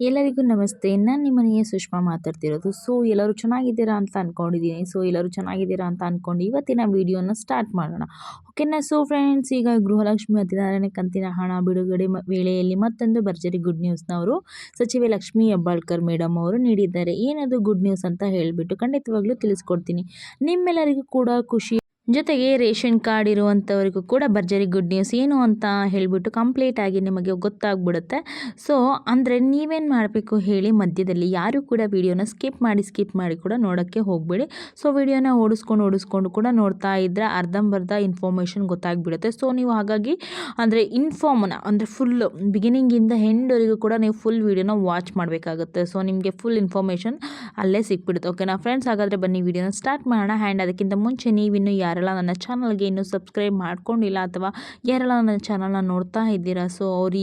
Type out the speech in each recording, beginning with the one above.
ಎಲ್ಲರಿಗೂ ನಮಸ್ತೆ. ನಾನು ನಿಮ್ಮ ಮನೆಯ ಸುಷ್ಮಾ ಮಾತಾಡ್ತಿರೋದು. ಸೊ ಎಲ್ಲರೂ ಚೆನ್ನಾಗಿದ್ದೀರಾ ಅಂತ ಅಂದ್ಕೊಂಡಿದ್ದೀನಿ ಸೊ ಎಲ್ಲರೂ ಚೆನ್ನಾಗಿದ್ದೀರಾ ಅಂತ ಅಂದ್ಕೊಂಡು ಇವತ್ತಿನ ವಿಡಿಯೋನ ಸ್ಟಾರ್ಟ್ ಮಾಡೋಣ. ಓಕೆನಾ ಸೊ ಫ್ರೆಂಡ್ಸ್ ಈಗ ಗೃಹಲಕ್ಷ್ಮಿ ಹದಿನಾರನೇ ಕಂತಿನ ಹಣ ಬಿಡುಗಡೆ ವೇಳೆಯಲ್ಲಿ ಮತ್ತೊಂದು ಭರ್ಜರಿ ಗುಡ್ ನ್ಯೂಸ್ನವರು ಸಚಿವೆ ಲಕ್ಷ್ಮೀ ಹೆಬ್ಬಾಳ್ಕರ್ ಮೇಡಮ್ ಅವರು ನೀಡಿದ್ದಾರೆ. ಏನದು ಗುಡ್ ನ್ಯೂಸ್ ಅಂತ ಹೇಳಿಬಿಟ್ಟು ಖಂಡಿತವಾಗ್ಲೂ ತಿಳಿಸ್ಕೊಡ್ತೀನಿ. ನಿಮ್ಮೆಲ್ಲರಿಗೂ ಕೂಡ ಖುಷಿ ಜೊತೆಗೆ ರೇಷನ್ ಕಾರ್ಡ್ ಇರುವಂಥವರಿಗೂ ಕೂಡ ಭರ್ಜರಿ ಗುಡ್ ನ್ಯೂಸ್ ಏನು ಅಂತ ಹೇಳಿಬಿಟ್ಟು ಕಂಪ್ಲೀಟಾಗಿ ನಿಮಗೆ ಗೊತ್ತಾಗ್ಬಿಡುತ್ತೆ. ಸೊ ಅಂದರೆ ನೀವೇನು ಮಾಡಬೇಕು ಹೇಳಿ ಮಧ್ಯದಲ್ಲಿ ಯಾರೂ ಕೂಡ ವೀಡಿಯೋನ ಸ್ಕಿಪ್ ಮಾಡಿ ಸ್ಕಿಪ್ ಮಾಡಿ ಕೂಡ ನೋಡೋಕ್ಕೆ ಹೋಗಬೇಡಿ. ಸೊ ವಿಡಿಯೋನ ಓಡಿಸ್ಕೊಂಡು ಓಡಿಸ್ಕೊಂಡು ಕೂಡ ನೋಡ್ತಾ ಇದ್ದರೆ ಅರ್ಧಂಬರ್ಧ ಇನ್ಫಾರ್ಮೇಷನ್ ಗೊತ್ತಾಗ್ಬಿಡುತ್ತೆ. ಸೊ ನೀವು ಹಾಗಾಗಿ, ಅಂದರೆ ಇನ್ಫಾರ್ಮನ್ನ ಅಂದರೆ ಫುಲ್ಲು ಬಿಗಿನಿಂಗಿಂದ ಹೆಂಡವರಿಗೂ ಕೂಡ ನೀವು ಫುಲ್ ವೀಡಿಯೋನ ವಾಚ್ ಮಾಡಬೇಕಾಗುತ್ತೆ. ಸೊ ನಿಮಗೆ ಫುಲ್ ಇನ್ಫಾರ್ಮೇಷನ್ ಅಲ್ಲೇ ಸಿಕ್ಬಿಡುತ್ತೆ. ಓಕೆನಾ ಫ್ರೆಂಡ್ಸ್ ಹಾಗಾದರೆ ಬನ್ನಿ, ವೀಡಿಯೋನ ಸ್ಟಾರ್ಟ್ ಮಾಡೋಣ. ಆ್ಯಂಡ್ ಅದಕ್ಕಿಂತ ಮುಂಚೆ ನೀವಿನ್ನೂ ಯಾರೆಲ್ಲ ನನ್ನ ಚಾನಲ್ಗೆ ಇನ್ನೂ ಸಬ್ಸ್ಕ್ರೈಬ್ ಮಾಡ್ಕೊಂಡಿಲ್ಲ ಅಥವಾ ಯಾರೆಲ್ಲ ನನ್ನ ಚಾನಲ್ನ ನೋಡ್ತಾ ಇದ್ದೀರಾ, ಸೊ ಅವ್ರು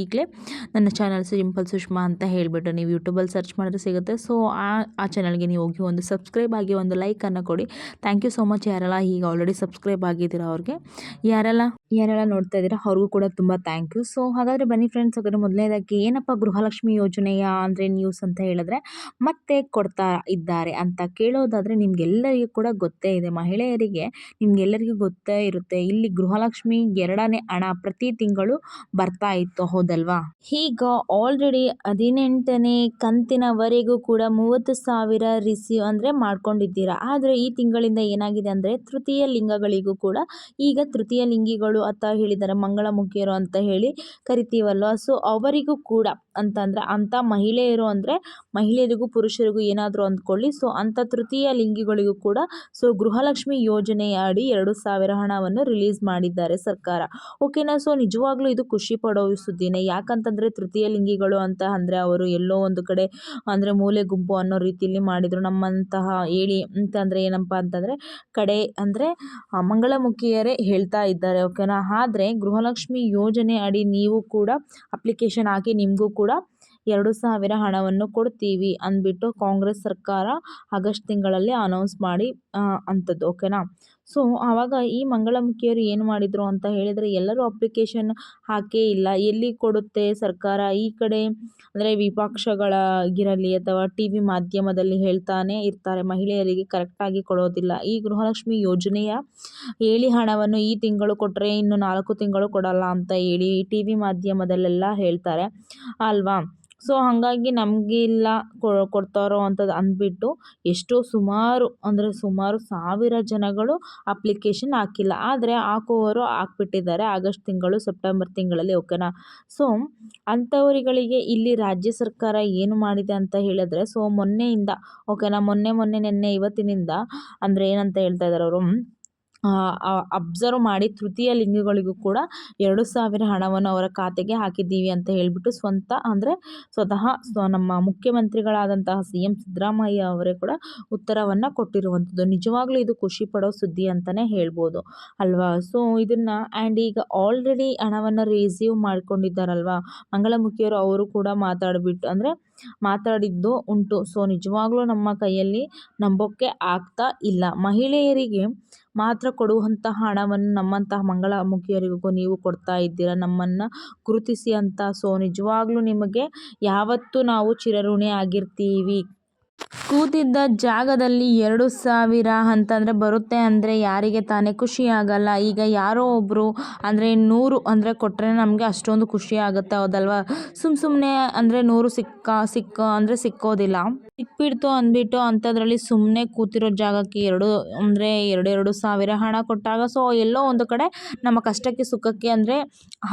ನನ್ನ ಚಾನಲ್ ಸಿಂಪಲ್ ಸುಷ್ಮಾ ಅಂತ ಹೇಳಿಬಿಟ್ಟು ನೀವು ಯೂಟ್ಯೂಬಲ್ಲಿ ಸರ್ಚ್ ಮಾಡಿದ್ರೆ ಸಿಗುತ್ತೆ. ಸೊ ಆ ಆ ಚಾನಲ್ಗೆ ನೀವು ಹೋಗಿ ಒಂದು ಸಬ್ಸ್ಕ್ರೈಬ್ ಆಗಿ ಒಂದು ಲೈಕನ್ನು ಕೊಡಿ. ಥ್ಯಾಂಕ್ ಯು ಸೋ ಮಚ್ ಯಾರೆಲ್ಲ ಈಗ ಆಲ್ರೆಡಿ ಸಬ್ಸ್ಕ್ರೈಬ್ ಆಗಿದ್ದೀರಾ ಅವ್ರಿಗೆ. ಯಾರೆಲ್ಲ ಯಾರೆಲ್ಲ ನೋಡ್ತಾ ಇದ್ದೀರಾ ಅವ್ರಿಗೂ ಕೂಡ ತುಂಬ ಥ್ಯಾಂಕ್ ಯು ಸೊ ಹಾಗಾದರೆ ಬನ್ನಿ ಫ್ರೆಂಡ್ಸ್ ಹಾಗಾದರೆ ಮೊದಲನೇದಾಗಿ ಏನಪ್ಪ ಗೃಹಲಕ್ಷ್ಮಿ ಯೋಜನೆಯ ಅಂದರೆ ನ್ಯೂಸ್ ಅಂತ ಹೇಳಿದ್ರೆ ಮತ್ತೆ ಕೊಡ್ತಾ ಇದ್ದಾರೆ ಅಂತ ಕೇಳೋದಾದರೆ ನಿಮಗೆಲ್ಲರಿಗೂ ಕೂಡ ಗೊತ್ತೇ ಇದೆ. ಮಹಿಳೆಯರಿಗೆ ನಿಮಗೆಲ್ಲರಿಗೂ ಗೊತ್ತೇ ಇರುತ್ತೆ. ಇಲ್ಲಿ ಗೃಹಲಕ್ಷ್ಮಿ ಎರಡನೇ ಹಣ ಪ್ರತಿ ತಿಂಗಳು ಬರ್ತಾ ಇತ್ತು, ಹೌದಲ್ವಾ? ಈಗ ಆಲ್ರೆಡಿ ಹದಿನೆಂಟನೇ ಕಂತಿನವರೆಗೂ ಕೂಡ ಮೂವತ್ತು ಸಾವಿರ ರಿಸೀವ್ ಅಂದರೆ ಮಾಡ್ಕೊಂಡಿದ್ದೀರಾ? ಆದರೆ ಈ ತಿಂಗಳಿಂದ ಏನಾಗಿದೆ ಅಂದರೆ ತೃತೀಯ ಲಿಂಗಗಳಿಗೂ ಕೂಡ ಈಗ ತೃತೀಯ ಲಿಂಗಿಗಳು ಅಂತ ಹೇಳಿದ್ದಾರೆ ಮಂಗಳಮುಖಿಯರು ಅಂತ ಹೇಳಿ ಕರಿತೀವಲ್ವ? ಸೊ ಅವರಿಗೂ ಕೂಡ ಅಂತ ಅಂದರೆ ಅಂಥ ಮಹಿಳೆಯರು ಅಂದರೆ ಮಹಿಳೆಯರಿಗೂ ಪುರುಷರಿಗೂ ಏನಾದರೂ ಅಂದ್ಕೊಳ್ಳಿ. ಸೊ ಅಂಥ ತೃತೀಯ ಲಿಂಗಿಗಳಿಗೂ ಕೂಡ ಸೊ ಗೃಹಲಕ್ಷ್ಮಿ ಯೋಜನೆಯ ಅಡಿ ಎರಡು ಸಾವಿರ ಹಣವನ್ನು ರಿಲೀಸ್ ಮಾಡಿದ್ದಾರೆ ಸರ್ಕಾರ. ಓಕೆನಾ ಸೊ ನಿಜವಾಗ್ಲೂ ಇದು ಖುಷಿ ಪಡೋ ಸುದ್ದಿನೇ. ಯಾಕಂತಂದರೆ ತೃತೀಯ ಲಿಂಗಿಗಳು ಅಂತ ಅಂದರೆ ಅವರು ಎಲ್ಲೋ ಒಂದು ಕಡೆ ಅಂದರೆ ಮೂಲೆ ಗುಂಪು ಅನ್ನೋ ರೀತಿಯಲ್ಲಿ ಮಾಡಿದರು. ನಮ್ಮಂತಹ ಹೇಳಿ ಅಂತಂದರೆ ಏನಪ್ಪ ಅಂತಂದರೆ ಕಡೆ ಅಂದರೆ ಮಂಗಳಮುಖಿಯರೇ ಹೇಳ್ತಾ ಇದ್ದಾರೆ ಓಕೆನಾ ಆದರೆ ಗೃಹಲಕ್ಷ್ಮಿ ಯೋಜನೆ ಅಡಿ ನೀವು ಕೂಡ ಅಪ್ಲಿಕೇಶನ್ ಹಾಕಿ ನಿಮಗೂ ಕೂಡ ಎರಡು ಸಾವಿರ ಹಣವನ್ನು ಕೊಡ್ತೀವಿ ಅಂದ್ಬಿಟ್ಟು ಕಾಂಗ್ರೆಸ್ ಸರ್ಕಾರ ಆಗಸ್ಟ್ ತಿಂಗಳಲ್ಲಿ ಅನೌನ್ಸ್ ಮಾಡಿ ಅಂಥದ್ದು ಓಕೆನಾ ಸೊ ಆವಾಗ ಈ ಮಂಗಳಮುಖಿಯರು ಏನು ಮಾಡಿದರು ಅಂತ ಹೇಳಿದರೆ ಎಲ್ಲರೂ ಅಪ್ಲಿಕೇಶನ್ ಹಾಕೇ ಇಲ್ಲ. ಎಲ್ಲಿ ಕೊಡುತ್ತೆ ಸರ್ಕಾರ? ಈ ಕಡೆ ಅಂದರೆ ವಿಪಕ್ಷಗಳಾಗಿರಲಿ ಅಥವಾ ಟಿ ವಿ ಮಾಧ್ಯಮದಲ್ಲಿ ಹೇಳ್ತಾನೆ ಇರ್ತಾರೆ. ಮಹಿಳೆಯರಿಗೆ ಕರೆಕ್ಟಾಗಿ ಕೊಡೋದಿಲ್ಲ. ಈ ಗೃಹಲಕ್ಷ್ಮಿ ಯೋಜನೆಯ ಹೇಳಿ ಹಣವನ್ನು ಈ ತಿಂಗಳು ಕೊಟ್ಟರೆ ಇನ್ನು ನಾಲ್ಕು ತಿಂಗಳು ಕೊಡಲ್ಲ ಅಂತ ಹೇಳಿ ಟಿ ವಿ ಮಾಧ್ಯಮದಲ್ಲೆಲ್ಲ ಹೇಳ್ತಾರೆ. ಅಲ್ವಾ? ಸೊ ಹಾಗಾಗಿ ನಮಗಿಲ್ಲ ಕೊಡ್ತಾರೋ ಅಂತದ್ದು ಅಂದ್ಬಿಟ್ಟು ಎಷ್ಟೋ ಸುಮಾರು, ಅಂದರೆ ಸುಮಾರು ಸಾವಿರ ಜನಗಳು ಅಪ್ಲಿಕೇಶನ್ ಹಾಕಿಲ್ಲ. ಆದರೆ ಹಾಕುವವರು ಹಾಕ್ಬಿಟ್ಟಿದ್ದಾರೆ ಆಗಸ್ಟ್ ತಿಂಗಳು, ಸೆಪ್ಟೆಂಬರ್ ತಿಂಗಳಲ್ಲಿ ಓಕೆನಾ ಸೊ ಅಂಥವರುಗಳಿಗೆ ಇಲ್ಲಿ ರಾಜ್ಯ ಸರ್ಕಾರ ಏನು ಮಾಡಿದೆ ಅಂತ ಹೇಳಿದ್ರೆ ಸೊ ಮೊನ್ನೆಯಿಂದ ಓಕೆನಾ ಮೊನ್ನೆ ಮೊನ್ನೆ, ನಿನ್ನೆ ಇವತ್ತಿನಿಂದ, ಅಂದರೆ ಏನಂತ ಹೇಳ್ತಾ ಇದ್ದಾರೆ ಅವರು? ಅಬ್ಸರ್ವ್ ಮಾಡಿ ತೃತೀಯ ಲಿಂಗಗಳಿಗೂ ಕೂಡ ಎರಡು ಸಾವಿರ ಹಣವನ್ನು ಅವರ ಖಾತೆಗೆ ಹಾಕಿದ್ದೀವಿ ಅಂತ ಹೇಳಿಬಿಟ್ಟು ಸ್ವಂತ ಅಂದರೆ ಸ್ವತಃ ಸ್ವ ನಮ್ಮ ಮುಖ್ಯಮಂತ್ರಿಗಳಾದಂತಹ ಸಿ ಎಂ ಸಿದ್ದರಾಮಯ್ಯ ಅವರೇ ಕೂಡ ಉತ್ತರವನ್ನು ಕೊಟ್ಟಿರುವಂಥದ್ದು. ನಿಜವಾಗ್ಲೂ ಇದು ಖುಷಿ ಪಡೋ ಸುದ್ದಿ ಅಂತಲೇ ಹೇಳ್ಬೋದು. ಅಲ್ವಾ? ಸೊ ಇದನ್ನು ಆ್ಯಂಡ್ ಈಗ ಆಲ್ರೆಡಿ ಹಣವನ್ನು ರಿಸೀವ್ ಮಾಡ್ಕೊಂಡಿದ್ದಾರಲ್ವಾ? ಮಂಗಳಮುಖಿಯವರು ಅವರು ಕೂಡ ಮಾತಾಡಿಬಿಟ್ಟು ಅಂದರೆ ಮಾತಾಡಿದ್ದು ಉಂಟು. ಸೊ ನಿಜವಾಗ್ಲೂ ನಮ್ಮ ಕೈಯಲ್ಲಿ ನಂಬೋಕ್ಕೆ ಆಗ್ತಾ ಇಲ್ಲ. ಮಹಿಳೆಯರಿಗೆ ಮಾತ್ರ ಕೊಡುವಂತಹ ಹಣವನ್ನು ನಮ್ಮಂತಹ ಮಂಗಳಮುಖಿಯರಿಗೂ ನೀವು ಕೊಡ್ತಾ ಇದ್ದೀರಾ? ನಮ್ಮನ್ನು ಗುರುತಿಸಿ ಅಂತ. ಸೊ, ನಿಜವಾಗ್ಲೂ ನಿಮಗೆ ಯಾವತ್ತೂ ನಾವು ಚಿರಋಣಿ ಆಗಿರ್ತೀವಿ ಕೂತಿದ್ದ ಜಾಗದಲ್ಲಿ ಎರಡು ಸಾವಿರ ಅಂತಂದರೆ ಬರುತ್ತೆ ಅಂದರೆ ಯಾರಿಗೆ ತಾನೇ ಖುಷಿ ಆಗಲ್ಲ. ಈಗ ಯಾರೋ ಒಬ್ಬರು ಅಂದರೆ ನೂರು ಅಂದರೆ ಕೊಟ್ಟರೆ ನಮಗೆ ಅಷ್ಟೊಂದು ಖುಷಿ ಆಗುತ್ತೆ ಹೌದಲ್ವಾ? ಸುಮ್ಮ ಸುಮ್ಮನೆ ಅಂದರೆ ನೂರು ಸಿಕ್ಕ ಸಿಕ್ಕ ಅಂದರೆ ಸಿಕ್ಕೋದಿಲ್ಲ. ಸಿಕ್ಬಿಡ್ತು ಅಂದ್ಬಿಟ್ಟು ಅಂಥದ್ರಲ್ಲಿ ಸುಮ್ಮನೆ ಕೂತಿರೋ ಜಾಗಕ್ಕೆ ಎರಡು ಅಂದರೆ ಎರಡು ಎರಡು ಸಾವಿರ ಹಣ ಕೊಟ್ಟಾಗ ಸೊ ಎಲ್ಲೋ ಒಂದು ಕಡೆ ನಮ್ಮ ಕಷ್ಟಕ್ಕೆ ಸುಖಕ್ಕೆ ಅಂದರೆ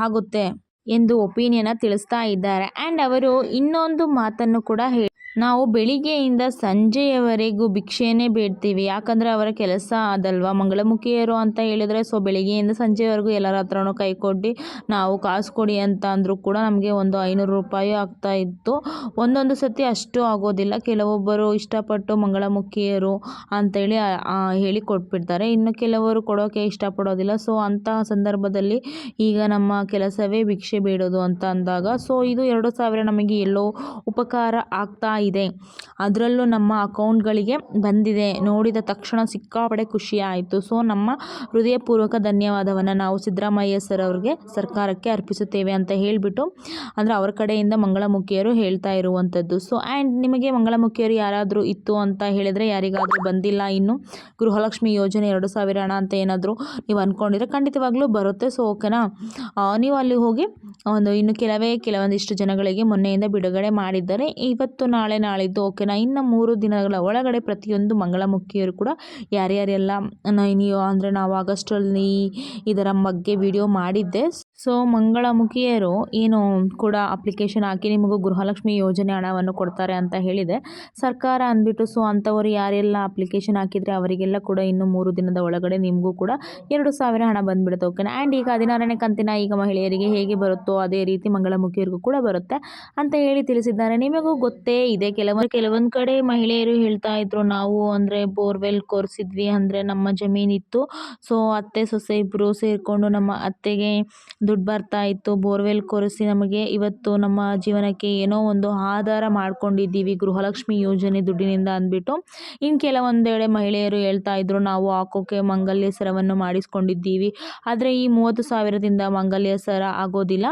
ಆಗುತ್ತೆ ಎಂದು ಒಪಿನಿಯನ್ನ ತಿಳಿಸ್ತಾ ಇದ್ದಾರೆ. ಆ್ಯಂಡ್ ಅವರು ಇನ್ನೊಂದು ಮಾತನ್ನು ಕೂಡ ಹೇಳಿ ನಾವು ಬೆಳಿಗ್ಗೆಯಿಂದ ಸಂಜೆಯವರೆಗೂ ಭಿಕ್ಷೆನೇ ಬೇಡ್ತೀವಿ. ಯಾಕಂದರೆ ಅವರ ಕೆಲಸ ಅದಲ್ವಾ? ಮಂಗಳಮುಖಿಯರು ಅಂತ ಹೇಳಿದರೆ ಸೊ, ಬೆಳಿಗ್ಗೆಯಿಂದ ಸಂಜೆವರೆಗೂ ಎಲ್ಲರ ಹತ್ರನೂ ಕೈ ಕೊಟ್ಟು ನಾವು ಕಾಸು ಕೊಡಿ ಅಂತ ಅಂದರೂ ಕೂಡ ನಮಗೆ ಒಂದು ಐನೂರು ರೂಪಾಯಿ ಆಗ್ತಾ ಇತ್ತು. ಒಂದೊಂದು ಸತಿ ಅಷ್ಟು ಆಗೋದಿಲ್ಲ. ಕೆಲವೊಬ್ಬರು ಇಷ್ಟಪಟ್ಟು ಮಂಗಳಮುಖಿಯರು ಅಂತೇಳಿ ಹೇಳಿ ಕೊಟ್ಬಿಡ್ತಾರೆ. ಇನ್ನು ಕೆಲವರು ಕೊಡೋಕ್ಕೆ ಇಷ್ಟಪಡೋದಿಲ್ಲ. ಸೊ, ಅಂತಹ ಸಂದರ್ಭದಲ್ಲಿ ಈಗ ನಮ್ಮ ಕೆಲಸವೇ ಭಿಕ್ಷೆ ಬೇಡೋದು ಅಂತ ಅಂದಾಗ, ಸೊ, ಇದು ಎರಡು ಸಾವಿರ ನಮಗೆ ಎಲ್ಲೋ ಉಪಕಾರ ಆಗ್ತಾ ಇದೆ. ಅದರಲ್ಲೂ ನಮ್ಮ ಅಕೌಂಟ್ಗಳಿಗೆ ಬಂದಿದೆ. ನೋಡಿದ ತಕ್ಷಣ ಸಿಕ್ಕಾಪಡೆ ಖುಷಿ ಆಯಿತು ಸೊ, ನಮ್ಮ ಹೃದಯಪೂರ್ವಕ ಧನ್ಯವಾದವನ್ನು ನಾವು ಸಿದ್ದರಾಮಯ್ಯ ಸರ್ ಅವ್ರಿಗೆ ಸರ್ಕಾರಕ್ಕೆ ಅರ್ಪಿಸುತ್ತೇವೆ ಅಂತ ಹೇಳಿಬಿಟ್ಟು, ಅಂದರೆ ಅವರ ಕಡೆಯಿಂದ ಮಂಗಳಮುಖಿಯರು ಹೇಳ್ತಾ ಇರುವಂಥದ್ದು ಸೊ, ಆ್ಯಂಡ್ ನಿಮಗೆ ಮಂಗಳಮುಖಿಯರು ಯಾರಾದರೂ ಇತ್ತು ಅಂತ ಹೇಳಿದರೆ ಯಾರಿಗಾದರೂ ಬಂದಿಲ್ಲ ಇನ್ನು, ಗೃಹಲಕ್ಷ್ಮಿ ಯೋಜನೆ ಎರಡು ಸಾವಿರ ಹಣ ಅಂತ ಏನಾದರೂ ನೀವು ಅಂದ್ಕೊಂಡಿದ್ರೆ ಖಂಡಿತವಾಗ್ಲೂ ಬರುತ್ತೆ. ಸೊ, ಓಕೆನಾ? ನೀವು ಅಲ್ಲಿ ಹೋಗಿ ಒಂದು ಇನ್ನು ಕೆಲವೇ, ಕೆಲವೊಂದಿಷ್ಟು ಜನಗಳಿಗೆ ಮೊನ್ನೆಯಿಂದ ಬಿಡುಗಡೆ ಮಾಡಿದ್ದಾರೆ. ಇವತ್ತು ನಾಳೆ ನಾಳಿದ್ದು ಓಕೆನಾ ಇನ್ನು ಮೂರು ದಿನಗಳ ಒಳಗಡೆ ಪ್ರತಿಯೊಂದು ಮಂಗಳಮುಖಿಯರು ಕೂಡ ಯಾರ್ಯಾರೆಲ್ಲ ನೀವು ಅಂದರೆ ನಾವು ಆಗಸ್ಟಲ್ಲಿ ಇದರ ಬಗ್ಗೆ ವಿಡಿಯೋ ಮಾಡಿದ್ದೆ. ಸೊ ಮಂಗಳಮುಖಿಯರು ಏನು ಕೂಡ ಅಪ್ಲಿಕೇಶನ್ ಹಾಕಿ ನಿಮಗೂ ಗೃಹಲಕ್ಷ್ಮಿ ಯೋಜನೆ ಹಣವನ್ನು ಕೊಡ್ತಾರೆ ಅಂತ ಹೇಳಿದೆ. ಸರ್ಕಾರ ಅಂದ್ಬಿಟ್ಟು ಸೊ ಅಂಥವರು ಯಾರೆಲ್ಲ ಅಪ್ಲಿಕೇಶನ್ ಹಾಕಿದರೆ ಅವರಿಗೆಲ್ಲ ಕೂಡ ಇನ್ನು ಮೂರು ದಿನದ ಒಳಗಡೆ ನಿಮಗೂ ಕೂಡ ಎರಡು ಸಾವಿರ ಹಣ ಬಂದ್ಬಿಡುತ್ತೆ ಓಕೆನಾ ಆ್ಯಂಡ್ ಈಗ ಹದಿನಾರನೇ ಕಂತಿನ ಈಗ ಮಹಿಳೆಯರಿಗೆ ಹೇಗೆ ಬರುತ್ತೋ ಅದೇ ರೀತಿ ಮಂಗಳಮುಖಿಯರಿಗೂ ಕೂಡ ಬರುತ್ತೆ ಅಂತ ಹೇಳಿ ತಿಳಿಸಿದ್ದಾರೆ. ನಿಮಗೂ ಗೊತ್ತೇ ಇದೆ. ಕೆಲವೊಂದು ಕೆಲವೊಂದು ಕಡೆ ಮಹಿಳೆಯರು ಹೇಳ್ತಾ ಇದ್ರು, ನಾವು ಅಂದರೆ ಬೋರ್ವೆಲ್ ಕೊರೆಸಿದ್ವಿ ಅಂದರೆ ನಮ್ಮ ಜಮೀನಿತ್ತು ಸೊ, ಅತ್ತೆ, ಸೊಸೆ ಇಬ್ರು ಸೇರಿಕೊಂಡು ನಮ್ಮ ಅತ್ತೆಗೆ ದುಡ್ಡು ಬರ್ತಾ ಇತ್ತು. ಬೋರ್ವೆಲ್ ಕೊರೆಸಿ ನಮಗೆ ಇವತ್ತು ನಮ್ಮ ಜೀವನಕ್ಕೆ ಏನೋ ಒಂದು ಆಧಾರ ಮಾಡ್ಕೊಂಡಿದ್ದೀವಿ, ಗೃಹಲಕ್ಷ್ಮಿ ಯೋಜನೆ ದುಡ್ಡಿನಿಂದ ಅಂದ್ಬಿಟ್ಟು. ಇನ್ನು ಕೆಲವೊಂದೆಡೆ ಮಹಿಳೆಯರು ಹೇಳ್ತಾ ಇದ್ರು, ನಾವು ಹಾಕೋಕೆ ಮಂಗಲ್ಯ ಸರವನ್ನು ಮಾಡಿಸ್ಕೊಂಡಿದ್ದೀವಿ. ಆದರೆ ಈ ಮೂವತ್ತು ಸಾವಿರದಿಂದ ಮಂಗಲ್ಯ ಸರ ಆಗೋದಿಲ್ಲ.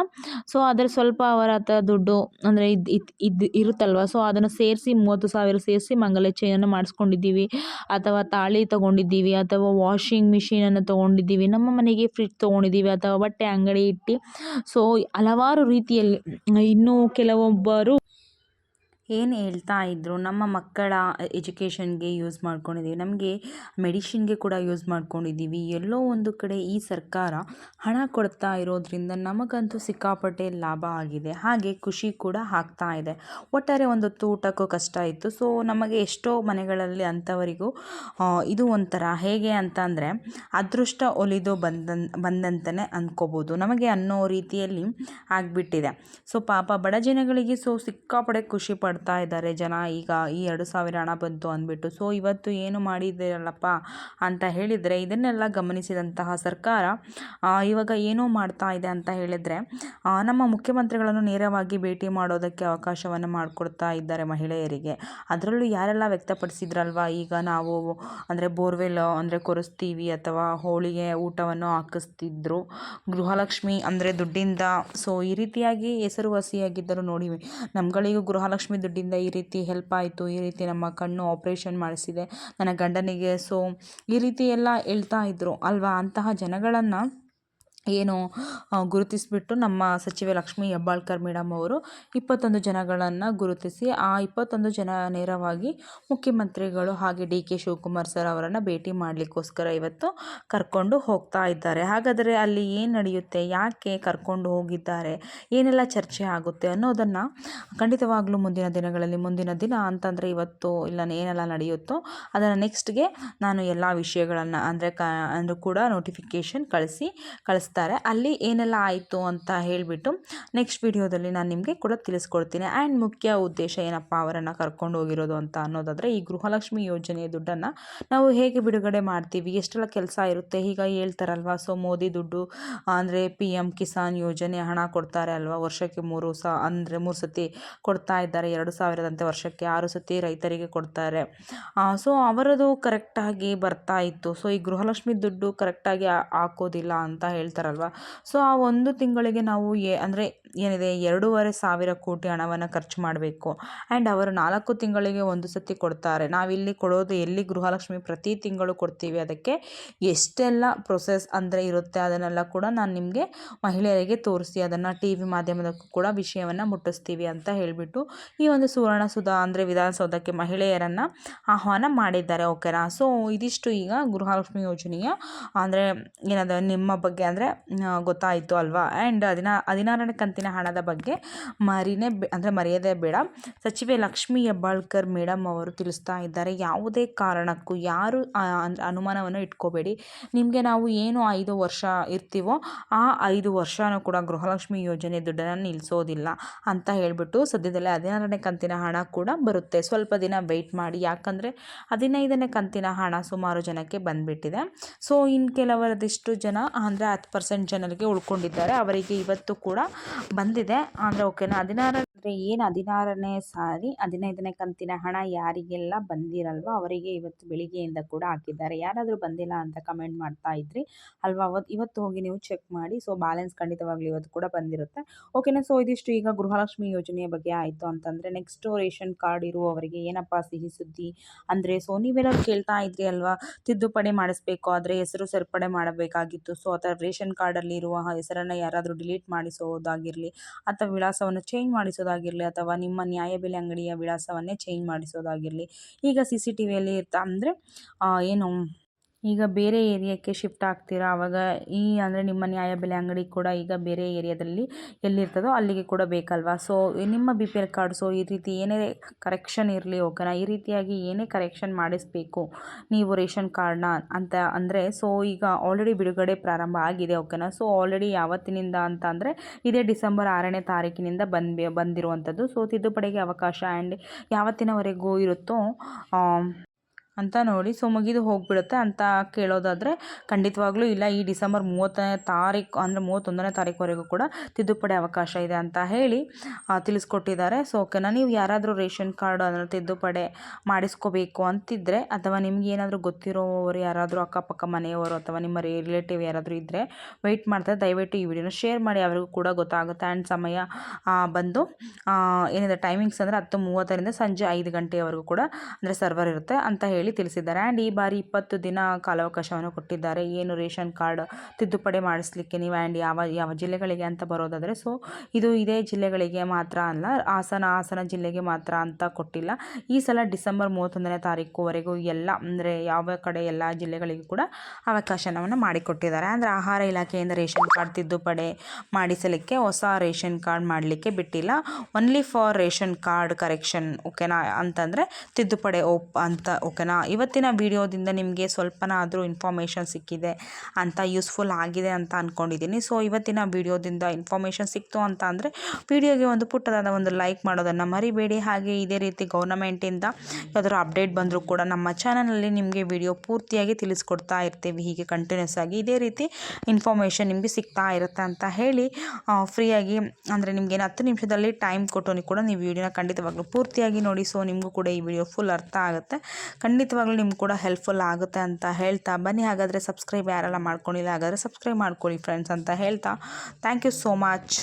ಸೊ ಆದ್ರೆ ಸ್ವಲ್ಪ ಅವರ ಹತ್ರ ದುಡ್ಡು ಅಂದರೆ ಇದು ಇದು ಇದು ಇರುತ್ತಲ್ವ? ಸೊ, ಅದನ್ನು ಸೇರಿಸಿ ಮೂವತ್ತು ಸಾವಿರ ಸೇರಿಸಿ ಮಂಗಲ್ಯ ಚೈನನ್ನು ಮಾಡಿಸ್ಕೊಂಡಿದ್ದೀವಿ. ಅಥವಾ ತಾಳಿ ತೊಗೊಂಡಿದ್ದೀವಿ, ಅಥವಾ ವಾಷಿಂಗ್ ಮಿಷಿನನ್ನು ತೊಗೊಂಡಿದ್ದೀವಿ. ನಮ್ಮ ಮನೆಗೆ ಫ್ರಿಜ್ ತೊಗೊಂಡಿದ್ದೀವಿ, ಅಥವಾ ಬಟ್ಟೆ ಅಂಗಡಿ ಇಟ್ಟು. ಸೊ ಹಲವಾರು ರೀತಿಯಲ್ಲಿ, ಇನ್ನೂ ಕೆಲವೊಬ್ಬರು ಏನು ಹೇಳ್ತಾ ಇದ್ದರು ನಮ್ಮ ಮಕ್ಕಳ ಎಜುಕೇಷನ್ಗೆ ಯೂಸ್ ಮಾಡ್ಕೊಂಡಿದ್ದೀವಿ ನಮಗೆ ಮೆಡಿಷಿನ್ಗೆ ಕೂಡ ಯೂಸ್ ಮಾಡ್ಕೊಂಡಿದ್ದೀವಿ ಎಲ್ಲೋ ಒಂದು ಕಡೆ ಈ ಸರ್ಕಾರ ಹಣ ಕೊಡ್ತಾ ಇರೋದ್ರಿಂದ ನಮಗಂತೂ ಸಿಕ್ಕಾಪಟ್ಟೆ ಲಾಭ ಆಗಿದೆ. ಹಾಗೆ ಖುಷಿ ಕೂಡ ಆಗ್ತಾ ಇದೆ. ಒಟ್ಟಾರೆ ಒಂದು ಹೊತ್ತು ಊಟಕ್ಕೂ ಕಷ್ಟ ಇತ್ತು. ಸೊ ನಮಗೆ ಎಷ್ಟೋ ಮನೆಗಳಲ್ಲಿ ಅಂಥವರಿಗೂ ಇದು ಒಂಥರ ಹೇಗೆ ಅಂತ ಅಂದರೆ ಅದೃಷ್ಟ ಒಲಿದು ಬಂದ ಬಂದಂತಲೇ ಅಂದ್ಕೋಬೋದು ನಮಗೆ ಅನ್ನೋ ರೀತಿಯಲ್ಲಿ ಆಗಿಬಿಟ್ಟಿದೆ. ಸೊ ಪಾಪ ಬಡ ಜನಗಳಿಗೆ ಸೊ ಸಿಕ್ಕಾಪಟ್ಟೆ ಖುಷಿ ಪಡ್ತಾ ಇದ್ದಾರೆ ಜನ. ಈಗ ಈ ಎರಡು ಸಾವಿರ ಹಣ ಬಂತು ಅಂದ್ಬಿಟ್ಟು. ಸೊ ಇವತ್ತು ಏನು ಮಾಡಿದ್ದೀರಲ್ಲಪ್ಪ ಅಂತ ಹೇಳಿದರೆ, ಇದನ್ನೆಲ್ಲ ಗಮನಿಸಿದಂತಹ ಸರ್ಕಾರ ಇವಾಗ ಏನೋ ಮಾಡ್ತಾ ಇದೆ ಅಂತ ಹೇಳಿದರೆ ನಮ್ಮ ಮುಖ್ಯಮಂತ್ರಿಗಳನ್ನು ನೇರವಾಗಿ ಭೇಟಿ ಮಾಡೋದಕ್ಕೆ ಅವಕಾಶವನ್ನು ಮಾಡಿಕೊಡ್ತಾ ಇದ್ದಾರೆ ಮಹಿಳೆಯರಿಗೆ. ಅದರಲ್ಲೂ ಯಾರೆಲ್ಲ ವ್ಯಕ್ತಪಡಿಸಿದ್ರಲ್ವ? ಈಗ ನಾವು, ಅಂದರೆ ಬೋರ್ವೆಲ್, ಅಂದರೆ ಕೊರೆಸ್ತೀವಿ ಅಥವಾ ಹೋಳಿಗೆ ಊಟವನ್ನು ಹಾಕಿಸ್ತಿದ್ರು. ಗೃಹಲಕ್ಷ್ಮಿ ಅಂದರೆ ದುಡ್ಡಿಂದ. ಸೊ ಈ ರೀತಿಯಾಗಿ ಹೆಸರುವಾಸಿಯಾಗಿದ್ದರೂ ನೋಡಿ, ನಮ್ಗಳಿಗೂ ಗೃಹಲಕ್ಷ್ಮಿ ದುಡ್ಡಿಂದ ಈ ರೀತಿ ಹೆಲ್ಪ್ ಆಯಿತು, ಈ ರೀತಿ ನಮ್ಮ ಕಣ್ಣು ಆಪ್ರೇಷನ್ ಮಾಡಿಸಿದೆ. ನನ್ನ ಗಂಡನಿಗೆ ಸೊ ಈ ರೀತಿ ಎಲ್ಲ ಹೇಳ್ತಾ ಇದ್ದರು ಅಲ್ವಾ? ಅಂತಹ ಜನಗಳನ್ನು ಏನು ಗುರುತಿಸಿಬಿಟ್ಟು ನಮ್ಮ ಸಚಿವೆ ಲಕ್ಷ್ಮೀ ಹೆಬ್ಬಾಳ್ಕರ್ ಮೇಡಮ್ ಅವರು ಇಪ್ಪತ್ತೊಂದು ಜನಗಳನ್ನು ಗುರುತಿಸಿ, ಆ ಇಪ್ಪತ್ತೊಂದು ಜನ ನೇರವಾಗಿ ಮುಖ್ಯಮಂತ್ರಿಗಳು ಹಾಗೆ ಡಿ ಕೆ ಶಿವಕುಮಾರ್ ಸರ್ ಅವರನ್ನು ಭೇಟಿ ಮಾಡಲಿಕ್ಕೋಸ್ಕರ ಇವತ್ತು ಕರ್ಕೊಂಡು ಹೋಗ್ತಾ ಇದ್ದಾರೆ. ಹಾಗಾದರೆ ಅಲ್ಲಿ ಏನು ನಡೆಯುತ್ತೆ? ಯಾಕೆ ಕರ್ಕೊಂಡು ಹೋಗಿದ್ದಾರೆ? ಏನೆಲ್ಲ ಚರ್ಚೆ ಆಗುತ್ತೆ ಅನ್ನೋದನ್ನು ಖಂಡಿತವಾಗ್ಲೂ ಮುಂದಿನ ದಿನಗಳಲ್ಲಿ, ಮುಂದಿನ ದಿನ ಅಂತಂದರೆ ಇವತ್ತು ಇಲ್ಲ, ಏನೆಲ್ಲ ನಡೆಯುತ್ತೋ ಅದನ್ನು ನೆಕ್ಸ್ಟ್ಗೆ ನಾನು ಎಲ್ಲ ವಿಷಯಗಳನ್ನು ಅಂದರೆ ಕ, ಅಂದರೂ ಕೂಡ ನೋಟಿಫಿಕೇಶನ್ ಕಳಿಸಿ ಕಳಿಸ್ತಾರೆ. ಅಲ್ಲಿ ಏನೆಲ್ಲ ಆಯಿತು ಅಂತ ಹೇಳಿಬಿಟ್ಟು ನೆಕ್ಸ್ಟ್ ವಿಡಿಯೋದಲ್ಲಿ ನಾನು ನಿಮಗೆ ಕೂಡ ತಿಳಿಸ್ಕೊಡ್ತೀನಿ. ಆ್ಯಂಡ್ ಮುಖ್ಯ ಉದ್ದೇಶ ಏನಪ್ಪ ಅವರನ್ನು ಕರ್ಕೊಂಡು ಹೋಗಿರೋದು ಅಂತ ಅನ್ನೋದಾದರೆ, ಈ ಗೃಹಲಕ್ಷ್ಮಿ ಯೋಜನೆಯ ದುಡ್ಡನ್ನು ನಾವು ಹೇಗೆ ಬಿಡುಗಡೆ ಮಾಡ್ತೀವಿ, ಎಷ್ಟೆಲ್ಲ ಕೆಲಸ ಇರುತ್ತೆ, ಈಗ ಹೇಳ್ತಾರಲ್ವ ಸೊ ಮೋದಿ ದುಡ್ಡು, ಅಂದರೆ ಪಿ ಕಿಸಾನ್ ಯೋಜನೆ ಹಣ ಕೊಡ್ತಾರೆ ಅಲ್ವಾ, ವರ್ಷಕ್ಕೆ ಮೂರು ಸ, ಅಂದರೆ ಮೂರು ಸತಿ ಕೊಡ್ತಾ ಇದ್ದಾರೆ, ಎರಡು ಸಾವಿರದಂತೆ ವರ್ಷಕ್ಕೆ ಆರು ಸತಿ ರೈತರಿಗೆ ಕೊಡ್ತಾರೆ. ಸೊ ಅವರದು ಕರೆಕ್ಟಾಗಿ ಬರ್ತಾ ಇತ್ತು. ಸೊ ಈ ಗೃಹಲಕ್ಷ್ಮಿ ದುಡ್ಡು ಕರೆಕ್ಟಾಗಿ ಹಾಕೋದಿಲ್ಲ ಅಂತ ಹೇಳ್ತಾರಲ್ವ ಸೊ ಆ ಒಂದು ತಿಂಗಳಿಗೆ ನಾವು ಏ ಅಂದರೆ ಏನಿದೆ, ಎರಡೂವರೆ ಸಾವಿರ ಕೋಟಿ ಹಣವನ್ನು ಖರ್ಚು ಮಾಡಬೇಕು. ಆ್ಯಂಡ್ ಅವರು ನಾಲ್ಕು ತಿಂಗಳಿಗೆ ಒಂದು ಸತಿ ಕೊಡ್ತಾರೆ. ನಾವಿಲ್ಲಿ ಕೊಡೋದು ಎಲ್ಲಿ ಗೃಹಲಕ್ಷ್ಮಿ ಪ್ರತಿ ತಿಂಗಳು ಕೊಡ್ತೀವಿ ಅದಕ್ಕೆ ಎಷ್ಟೆಲ್ಲ ಪ್ರೊಸೆಸ್ ಅಂದರೆ ಇರುತ್ತೆ ಅದನ್ನೆಲ್ಲ ಕೂಡ ನಾನು ನಿಮಗೆ ಮಹಿಳೆಯರಿಗೆ ತೋರಿಸಿ, ಅದನ್ನು ಟಿ ವಿ ಮಾಧ್ಯಮದಕ್ಕೂ ಕೂಡ ವಿಷಯವನ್ನು ಮುಟ್ಟಿಸ್ತೀವಿ ಅಂತ ಹೇಳಿಬಿಟ್ಟು ಈ ಒಂದು ಸುವರ್ಣ ಸುಧಾ ಅಂದರೆ ವಿಧಾನಸೌಧಕ್ಕೆ ಮಹಿಳೆಯರನ್ನು ಆಹ್ವಾನ ಮಾಡಿದ್ದಾರೆ. ಓಕೆನಾ ಸೊ ಇದಿಷ್ಟು ಈಗ ಗೃಹಲಕ್ಷ್ಮಿ ಯೋಜನೆಯ ಅಂದರೆ ಏನದ ನಿಮ್ಮ ಬಗ್ಗೆ ಅಂದರೆ ಗೊತ್ತಾಯಿತು ಅಲ್ವಾ? ಆ್ಯಂಡ್ ಹದಿನ ಹದಿನಾರನೇ ಕಂತಿನ ಹಣದ ಬಗ್ಗೆ ಮರಿನೇ ಅಂದರೆ ಮರೆಯದೇ ಬೇಡ. ಸಚಿವೆ ಲಕ್ಷ್ಮಿ ಹೆಬ್ಬಾಳ್ಕರ್ ಮೇಡಮ್ ಅವರು ತಿಳಿಸ್ತಾ ಇದ್ದಾರೆ, ಯಾವುದೇ ಕಾರಣಕ್ಕೂ ಯಾರು ಅಂದ್ರೆ ಅನುಮಾನವನ್ನು ಇಟ್ಕೋಬೇಡಿ. ನಿಮಗೆ ನಾವು ಏನು ಐದು ವರ್ಷ ಇರ್ತೀವೋ, ಆ ಐದು ವರ್ಷನೂ ಕೂಡ ಗೃಹಲಕ್ಷ್ಮಿ ಯೋಜನೆ ದುಡ್ಡನ್ನು ನಿಲ್ಲಿಸೋದಿಲ್ಲ ಅಂತ ಹೇಳಿಬಿಟ್ಟು ಸದ್ಯದಲ್ಲೇ ಹದಿನಾರನೇ ಕಂತಿನ ಹಣ ಕೂಡ ಬರುತ್ತೆ. ಸ್ವಲ್ಪ ದಿನ ವೆಯ್ಟ್ ಮಾಡಿ. ಯಾಕಂದರೆ ಹದಿನೈದನೇ ಕಂತಿನ ಹಣ ಸುಮಾರು ಜನಕ್ಕೆ ಬಂದುಬಿಟ್ಟಿದೆ. ಸೊ ಇನ್ನು ಕೆಲವರದಿಷ್ಟು ಜನ ಅಂದರೆ ಹತ್ತು ಪರ್ಸೆಂಟ್ ಜನರಿಗೆ ಉಳ್ಕೊಂಡಿದ್ದಾರೆ. ಅವರಿಗೆ ಇವತ್ತು ಕೂಡ ಬಂದಿದೆ. ಅಂದರೆ ಓಕೆನಾ ಹದಿನಾರ ಅಂದರೆ ಏನು ಹದಿನಾರನೇ ಸಾರಿ, ಹದಿನೈದನೇ ಕಂತಿನ ಹಣ ಯಾರಿಗೆಲ್ಲ ಬಂದಿರಲ್ವೋ ಅವರಿಗೆ ಇವತ್ತು ಬೆಳಿಗ್ಗೆಯಿಂದ ಕೂಡ ಹಾಕಿದ್ದಾರೆ. ಯಾರಾದರೂ ಬಂದಿಲ್ಲ ಅಂತ ಕಮೆಂಟ್ ಮಾಡ್ತಾ ಇದ್ರಿ ಅಲ್ವಾ? ಅವತ್ತು ಇವತ್ತು ಹೋಗಿ ನೀವು ಚೆಕ್ ಮಾಡಿ. ಸೊ ಬ್ಯಾಲೆನ್ಸ್ ಖಂಡಿತವಾಗ್ಲಿ ಇವತ್ತು ಕೂಡ ಬಂದಿರುತ್ತೆ. ಓಕೆನಾ ಸೊ ಇದಿಷ್ಟು ಈಗ ಗೃಹಲಕ್ಷ್ಮಿ ಯೋಜನೆಯ ಬಗ್ಗೆ ಆಯಿತು ಅಂತಂದರೆ ನೆಕ್ಸ್ಟು ರೇಷನ್ ಕಾರ್ಡ್ ಇರುವವರಿಗೆ ಏನಪ್ಪ ಸಿಹಿ ಸುದ್ದಿ? ಅಂದರೆ ಸೊ ನೀವೆಲ್ಲರೂ ಕೇಳ್ತಾ ಇದ್ರಿ ಅಲ್ವಾ? ತಿದ್ದುಪಡಿ ಮಾಡಿಸ್ಬೇಕು, ಆದರೆ ಹೆಸರು ಸೇರ್ಪಡೆ ಮಾಡಬೇಕಾಗಿತ್ತು. ಸೊ ಅಥವಾ ರೇಷನ್ ಕಾರ್ಡಲ್ಲಿ ಇರುವ ಹೆಸರನ್ನು ಯಾರಾದರೂ ಡಿಲೀಟ್ ಮಾಡಿಸೋದಾಗಿರಲಿ ಅಥವಾ ವಿಳಾಸವನ್ನು ಚೇಂಜ್ ಮಾಡಿಸೋದಾಗಿರಲಿ ಅಥವಾ ನಿಮ್ಮ ನ್ಯಾಯಬೆಲೆ ಅಂಗಡಿಯ ವಿಳಾಸವನ್ನೇ ಚೇಂಜ್ ಮಾಡಿಸೋದಾಗಿರಲಿ. ಈಗ ಸಿ ಸಿ ಟಿ ವಿಯಲ್ಲಿ ಇರ್ತಾ ಅಂದರೆ ಏನು ಈಗ ಬೇರೆ ಏರಿಯಾಕ್ಕೆ ಶಿಫ್ಟ್ ಆಗ್ತೀರಾ? ಆವಾಗ ಈ ಅಂದರೆ ನಿಮ್ಮ ನ್ಯಾಯ ಬೆಲೆ ಅಂಗಡಿ ಕೂಡ ಈಗ ಬೇರೆ ಏರಿಯಾದಲ್ಲಿ ಎಲ್ಲಿರ್ತದೋ ಅಲ್ಲಿಗೆ ಕೂಡ ಬೇಕಲ್ವಾ? ಸೊ ನಿಮ್ಮ B P L card so ಈ ರೀತಿ ಏನೇ ಕರೆಕ್ಷನ್ ಇರಲಿ ಓಕೆನಾ ಈ ರೀತಿಯಾಗಿ ಏನೇ ಕರೆಕ್ಷನ್ ಮಾಡಿಸ್ಬೇಕು ನೀವು ರೇಷನ್ ಕಾರ್ಡ್ನ ಅಂತ ಅಂದರೆ ಸೊ ಈಗ ಆಲ್ರೆಡಿ ಬಿಡುಗಡೆ ಪ್ರಾರಂಭ ಆಗಿದೆ ಓಕೆನಾ ಸೊ ಆಲ್ರೆಡಿ ಯಾವತ್ತಿನಿಂದ ಅಂತ ಅಂದರೆ ಇದೇ ಡಿಸೆಂಬರ್ ಆರನೇ ತಾರೀಕಿನಿಂದ ಬಂದು ಬಂದಿರುವಂಥದ್ದು. ಸೊ ತಿದ್ದುಪಡಿಗೆ ಅವಕಾಶ ಆ್ಯಂಡ್ ಯಾವತ್ತಿನವರೆಗೂ ಇರುತ್ತೋ ಅಂತ ನೋಡಿ. ಸೊ ಮುಗಿದು ಹೋಗಿಬಿಡುತ್ತೆ ಅಂತ ಕೇಳೋದಾದರೆ ಖಂಡಿತವಾಗ್ಲೂ ಇಲ್ಲ. ಈ ಡಿಸೆಂಬರ್ ಮೂವತ್ತನೇ ತಾರೀಕು ಅಂದರೆ ಮೂವತ್ತೊಂದನೇ ತಾರೀಕುವರೆಗೂ ಕೂಡ ತಿದ್ದುಪಡಿ ಅವಕಾಶ ಇದೆ ಅಂತ ಹೇಳಿ ತಿಳಿಸ್ಕೊಟ್ಟಿದ್ದಾರೆ. ಸೊ ಓಕೆನಾ ನೀವು ಯಾರಾದರೂ ರೇಷನ್ ಕಾರ್ಡ್ ಅಂದರೆ ತಿದ್ದುಪಡಿ ಮಾಡಿಸ್ಕೋಬೇಕು ಅಂತಿದ್ದರೆ ಅಥವಾ ನಿಮಗೆ ಏನಾದರೂ ಗೊತ್ತಿರೋರು ಯಾರಾದರೂ ಅಕ್ಕಪಕ್ಕ ಮನೆಯವರು ಅಥವಾ ನಿಮ್ಮ ರಿಲೇಟಿವ್ ಯಾರಾದರೂ ಇದ್ದರೆ ವೆಯ್ಟ್ ಮಾಡ್ತಾರೆ ದಯವಿಟ್ಟು ಈ ವಿಡಿಯೋನ ಶೇರ್ ಮಾಡಿ. ಅವರಿಗೂ ಕೂಡ ಗೊತ್ತಾಗುತ್ತೆ. ಆ್ಯಂಡ್ ಸಮಯ ಬಂದು ಏನಿದೆ ಟೈಮಿಂಗ್ಸ್ ಅಂದರೆ ಹತ್ತು ಮೂವತ್ತರಿಂದ ಸಂಜೆ ಐದು ಗಂಟೆಯವರೆಗೂ ಕೂಡ ಅಂದರೆ ಸರ್ವರ್ ಇರುತ್ತೆ ಅಂತ ಹೇಳಿ ಹೇಳಿ ತಿಳಿಸಿದ್ದಾರೆ. ಆ್ಯಂಡ್ ಈ ಬಾರಿ ಇಪ್ಪತ್ತು ದಿನ ಕಾಲಾವಕಾಶವನ್ನು ಕೊಟ್ಟಿದ್ದಾರೆ. ಏನು ರೇಷನ್ ಕಾರ್ಡ್ ತಿದ್ದುಪಡಿ ಮಾಡಿಸ್ಲಿಕ್ಕೆ ನೀವು ಆ್ಯಂಡ್ ಯಾವ ಯಾವ ಜಿಲ್ಲೆಗಳಿಗೆ ಅಂತ ಬರೋದಾದರೆ, ಸೊ ಇದು ಇದೇ ಜಿಲ್ಲೆಗಳಿಗೆ ಮಾತ್ರ ಅಲ್ಲ, ಹಾಸನ ಹಾಸನ ಜಿಲ್ಲೆಗೆ ಮಾತ್ರ ಅಂತ ಕೊಟ್ಟಿಲ್ಲ. ಈ ಸಲ ಡಿಸೆಂಬರ್ ಮೂವತ್ತೊಂದನೇ ತಾರೀಕುವರೆಗೂ ಎಲ್ಲ, ಅಂದರೆ ಯಾವ ಕಡೆ ಎಲ್ಲ ಜಿಲ್ಲೆಗಳಿಗೂ ಕೂಡ ಅವಕಾಶವನ್ನು ಮಾಡಿಕೊಟ್ಟಿದ್ದಾರೆ. ಅಂದರೆ ಆಹಾರ ಇಲಾಖೆಯಿಂದ ರೇಷನ್ ಕಾರ್ಡ್ ತಿದ್ದುಪಡಿ ಮಾಡಿಸಲಿಕ್ಕೆ ಹೊಸ ರೇಷನ್ ಕಾರ್ಡ್ ಮಾಡಲಿಕ್ಕೆ ಬಿಟ್ಟಿಲ್ಲ. Only for ration card correction, ಓಕೆನಾ? ಅಂತಂದರೆ ತಿದ್ದುಪಡಿ ಓಪ್ ಅಂತ, ಓಕೆನಾ? ಇವತ್ತಿನ ವಿಡಿಯೋದಿಂದ ನಿಮಗೆ ಸ್ವಲ್ಪನಾದರೂ ಇನ್ಫಾರ್ಮೇಷನ್ ಸಿಕ್ಕಿದೆ ಅಂತ ಯೂಸ್ಫುಲ್ ಆಗಿದೆ ಅಂತ ಅಂದ್ಕೊಂಡಿದ್ದೀನಿ ಸೊ ಇವತ್ತಿನ ವಿಡಿಯೋದಿಂದ ಇನ್ಫಾರ್ಮೇಷನ್ ಸಿಕ್ತು ಅಂತ ಅಂದರೆ ವಿಡಿಯೋಗೆ ಒಂದು ಪುಟ್ಟದಾದ ಒಂದು ಲೈಕ್ ಮಾಡೋದನ್ನು ಮರಿಬೇಡಿ. ಹಾಗೆ ಇದೇ ರೀತಿ ಗೌರ್ನಮೆಂಟಿಂದ ಯಾವ್ದಾದ್ರು ಅಪ್ಡೇಟ್ ಬಂದರೂ ಕೂಡ ನಮ್ಮ ಚಾನಲಲ್ಲಿ ನಿಮಗೆ ವಿಡಿಯೋ ಪೂರ್ತಿಯಾಗಿ ತಿಳಿಸ್ಕೊಡ್ತಾ ಇರ್ತೀವಿ. ಹೀಗೆ ಕಂಟಿನ್ಯೂಸ್ ಆಗಿ ಇದೇ ರೀತಿ ಇನ್ಫಾರ್ಮೇಷನ್ ನಿಮಗೆ ಸಿಗ್ತಾ ಇರುತ್ತೆ ಅಂತ ಹೇಳಿ ಫ್ರೀಯಾಗಿ ಅಂದರೆ ನಿಮಗೇನು ಹತ್ತು ನಿಮಿಷದಲ್ಲಿ ಟೈಮ್ ಕೊಟ್ಟು ಕೂಡ ನೀವು ವಿಡಿಯೋನ ಖಂಡಿತವಾಗ್ಲೂ ಪೂರ್ತಿಯಾಗಿ ನೋಡಿ. ಸೊ ನಿಮಗೂ ಕೂಡ ಈ ವಿಡಿಯೋ ಫುಲ್ ಅರ್ಥ ಆಗುತ್ತೆ. ಖಂಡಿತ ಖಂಡಿತವಾಗ್ಲೂ ನಿಮ್ಗೆ ಕೂಡ ಹೆಲ್ಪ್ಫುಲ್ ಆಗುತ್ತೆ ಅಂತ ಹೇಳ್ತಾ. ಬನ್ನಿ ಹಾಗಾದರೆ ಸಬ್ಸ್ಕ್ರೈಬ್ ಯಾರೆಲ್ಲ ಮಾಡ್ಕೊಂಡಿಲ್ಲ ಹಾಗಾದರೆ ಸಬ್ಸ್ಕ್ರೈಬ್ ಮಾಡ್ಕೊಳ್ಳಿ ಫ್ರೆಂಡ್ಸ್ ಅಂತ ಹೇಳ್ತಾ. Thank you so much